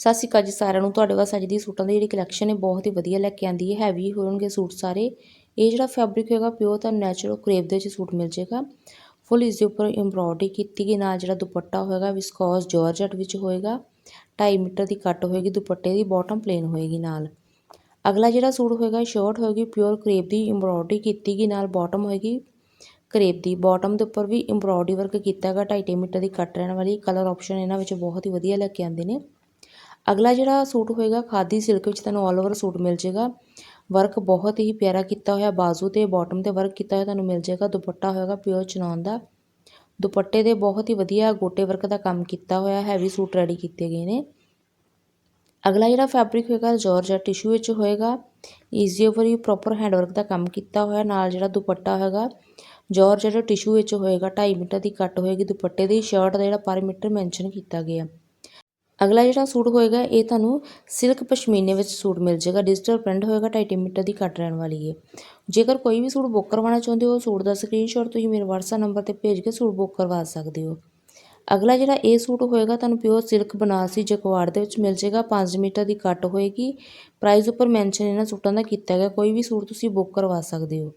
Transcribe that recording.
ਸਤਿ ਸ਼੍ਰੀ ਅਕਾਲ ਜੀ ਸਾਰਿਆਂ ਨੂੰ। ਤੁਹਾਡੇ ਵਾਸਤੇ ਅੱਜ ਦੀ ਸੂਟਾਂ ਦੀ ਜਿਹੜੀ ਕਲੈਕਸ਼ਨ ਹੈ ਬਹੁਤ ਹੀ ਵਧੀਆ ਲੈ ਕੇ ਆਂਦੀ ਹੈ। ਹੈਵੀ ਹੋਣਗੇ ਸੂਟ ਸਾਰੇ। ਇਹ ਜਿਹੜਾ ਫੈਬਰਿਕ ਹੋਏਗਾ ਪਿਓਰ ਤਾਂ ਨੈਚੁਰਲ ਕਰੇਪ ਦੇ ਵਿੱਚ ਸੂਟ ਮਿਲ ਜਾਏਗਾ। ਫੁੱਲ ਇਸ ਦੇ ਉੱਪਰ ਐਮਬ੍ਰੋਇਡਰੀ ਕੀਤੀ ਗਈ। ਨਾਲ ਜਿਹੜਾ ਦੁਪੱਟਾ ਹੋਏਗਾ ਵਿਸਕੋਸ ਜਾਰਜਟ ਵਿੱਚ ਹੋਏਗਾ। 2.5 ਮੀਟਰ ਦੀ ਕੱਟ ਹੋਏਗੀ, ਦੁਪੱਟੇ ਦੀ ਬਾਟਮ ਪਲੇਨ ਹੋਏਗੀ ਨਾਲ। ਅਗਲਾ ਜਿਹੜਾ ਸੂਟ ਹੋਏਗਾ ਸ਼ਰਟ ਹੋਏਗੀ ਪਿਓਰ ਕਰੇਪ ਦੀ ਐਮਬ੍ਰੋਇਡਰੀ ਕੀਤੀ ਗਈ। ਨਾਲ ਬਾਟਮ ਹੋਏਗੀ ਕਰੇਪ ਦੀ। ਬਾਟਮ ਦੇ ਉੱਪਰ ਵੀ ਐਮਬ੍ਰੋਇਡਰੀ ਵਰਕ ਕੀਤਾ ਹੈਗਾ 2.5 ਮੀਟਰ ਦੀ ਕੱਟ ਰਹਿਣ ਵਾਲੀ। ਕਲਰ ਆਪਸ਼ਨ ਇਹਨਾਂ ਵਿੱਚ ਬਹੁਤ ਹੀ ਵਧੀਆ ਲੈ ਕੇ ਆਂਦੇ ਨੇ। ਅਗਲਾ ਜਿਹੜਾ ਸੂਟ ਹੋਏਗਾ, ਖਾਦੀ ਸਿਲਕ ਵਿੱਚ ਤੁਹਾਨੂੰ ਆਲ ਓਵਰ ਸੂਟ ਮਿਲ ਜਾਏਗਾ। ਵਰਕ ਬਹੁਤ ਹੀ ਪਿਆਰਾ ਕੀਤਾ ਹੋਇਆ, ਬਾਜ਼ੂ ਤੇ ਬਾਟਮ ਤੇ ਵਰਕ ਕੀਤਾ ਹੋਇਆ ਤੁਹਾਨੂੰ ਮਿਲ ਜਾਏਗਾ। ਦੁਪੱਟਾ ਹੋਏਗਾ ਪਿਓਰ ਚਨੌਨ ਦਾ। ਦੁਪੱਟੇ ਦੇ ਬਹੁਤ ਹੀ ਵਧੀਆ ਗੋਟੇ ਵਰਕ ਦਾ ਕੰਮ ਕੀਤਾ ਹੋਇਆ ਹੈਵੀ ਸੂਟ ਰੈਡੀ ਕੀਤੇ ਗਏ ਨੇ। ਅਗਲਾ ਜਿਹੜਾ ਫੈਬਰਿਕ ਹੋਏਗਾ ਜਾਰਜਟ ਟਿਸ਼ੂ ਵਿੱਚ ਹੋਏਗਾ। ਈਜ਼ੀ ਓਵਰ ਹੀ ਪ੍ਰੋਪਰ ਹੈਂਡ ਵਰਕ ਦਾ ਕੰਮ ਕੀਤਾ ਹੋਇਆ। ਨਾਲ ਜਿਹੜਾ ਦੁਪੱਟਾ ਹੋਏਗਾ ਜਾਰਜਟ ਟਿਸ਼ੂ ਵਿੱਚ ਹੋਏਗਾ 2.5 ਮੀਟਰ ਦੀ ਕੱਟ ਹੋਏਗੀ। ਦੁਪੱਟੇ ਦੀ ਸ਼ਰਟ ਦਾ ਜਿਹੜਾ ਪਰ ਮੀਟਰ ਮੈਂਸ਼ਨ ਕੀਤਾ ਗਿਆ। ਅਗਲਾ ਜਿਹੜਾ ਸੂਟ ਹੋਏਗਾ, ਇਹ ਤੁਹਾਨੂੰ ਸਿਲਕ ਪਸ਼ਮੀਨੇ ਵਿੱਚ ਸੂਟ ਮਿਲ ਜਾਏਗਾ। ਡਿਜੀਟਲ ਪ੍ਰਿੰਟ ਹੋਏਗਾ 2.5 ਮੀਟਰ ਦੀ ਕੱਟ ਰਹਿਣ ਵਾਲੀ ਹੈ। ਜੇਕਰ ਕੋਈ ਵੀ ਸੂਟ ਬੁੱਕ ਕਰਵਾਉਣਾ ਚਾਹੁੰਦੇ ਹੋ, ਸੂਟ ਦਾ ਸਕਰੀਨਸ਼ਾਟ ਤੁਸੀਂ ਮੇਰੇ WhatsApp ਨੰਬਰ ਤੇ ਭੇਜ ਕੇ ਸੂਟ ਬੁੱਕ ਕਰਵਾ ਸਕਦੇ ਹੋ। ਅਗਲਾ ਜਿਹੜਾ ਇਹ ਸੂਟ ਹੋਏਗਾ, ਤੁਹਾਨੂੰ ਪਿਓਰ ਸਿਲਕ ਬਨਾਰਸੀ ਜਕਵਾੜ ਦੇ ਵਿੱਚ ਮਿਲ ਜਾਏਗਾ। 5 ਮੀਟਰ ਦੀ ਕੱਟ ਹੋਏਗੀ। ਪ੍ਰਾਈਸ ਉੱਪਰ ਮੈਂਸ਼ਨ ਇਹਨਾਂ ਸੂਟਾਂ ਦਾ ਕੀਤਾ ਗਿਆ। ਕੋਈ ਵੀ ਸੂਟ ਤੁਸੀਂ ਬੁੱਕ ਕਰਵਾ ਸਕਦੇ ਹੋ।